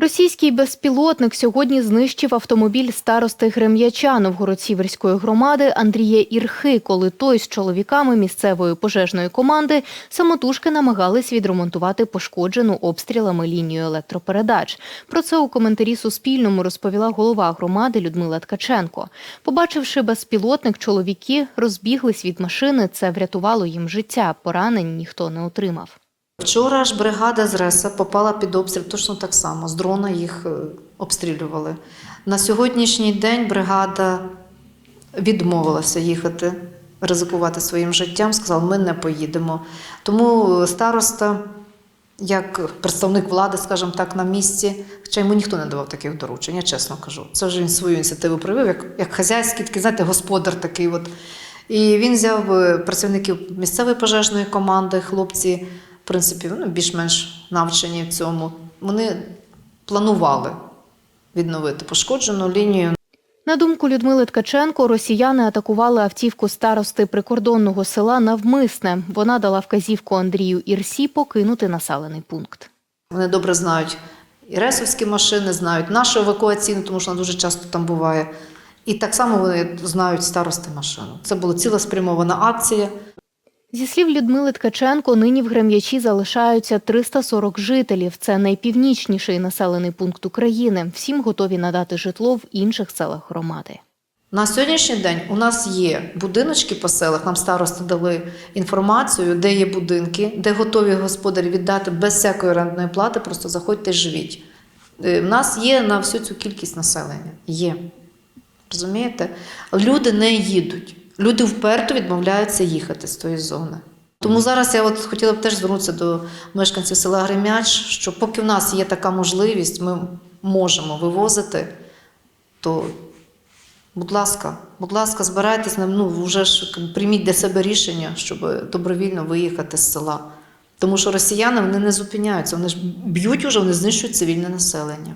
Російський безпілотник сьогодні знищив автомобіль старости Грем'яча Новгород-Сіверської громади Андрія Ірхи, коли той з чоловіками місцевої пожежної команди самотужки намагались відремонтувати пошкоджену обстрілами лінію електропередач. Про це у коментарі Суспільному розповіла голова громади Людмила Ткаченко. Побачивши безпілотник, чоловіки розбіглись від машини. Це врятувало їм життя. Поранень ніхто не отримав. Вчора ж бригада з РЕСа попала під обстріл точно так само. З дрона їх е, обстрілювали. На сьогоднішній день бригада відмовилася їхати, ризикувати своїм життям, сказала, ми не поїдемо. Тому староста, як представник влади, скажімо так, на місці, хоча йому ніхто не давав таких доручень, я чесно кажу. Це вже він свою ініціативу проявив, як, як хазяйський, такий, знаєте, господар такий. От. І він взяв е, працівників місцевої пожежної команди, хлопці, в принципі, ну, більш-менш навчені в цьому. Вони планували відновити пошкоджену лінію. На думку Людмили Ткаченко, росіяни атакували автівку старости прикордонного села навмисне. Вона дала вказівку Андрію Ірсі покинути населений пункт. Вони добре знають і ресовські машини, знають нашу евакуаційну, тому що вона дуже часто там буває. І так само вони знають старости машину. Це була цілеспрямована акція. Зі слів Людмили Ткаченко, нині в Грем'ячі залишаються 340 жителів. Це найпівнічніший населений пункт України. Всім готові надати житло в інших селах громади. На сьогоднішній день у нас є будиночки по селах. Нам старости дали інформацію, де є будинки, де готові господарі віддати без всякої орендної плати. Просто заходьте, живіть. Е, В нас є на всю цю кількість населення. Є. Розумієте? Люди не їдуть. Люди вперто відмовляються їхати з тої зони. Тому зараз я от хотіла б теж звернутися до мешканців села Гремяч, що поки в нас є така можливість, ми можемо вивозити, то Будь ласка, будь ласка, збирайтесь, ну вже ж прийміть для себе рішення, щоб добровільно виїхати з села. Тому що росіяни вони не зупиняються, вони ж б'ють уже, вони знищують цивільне населення.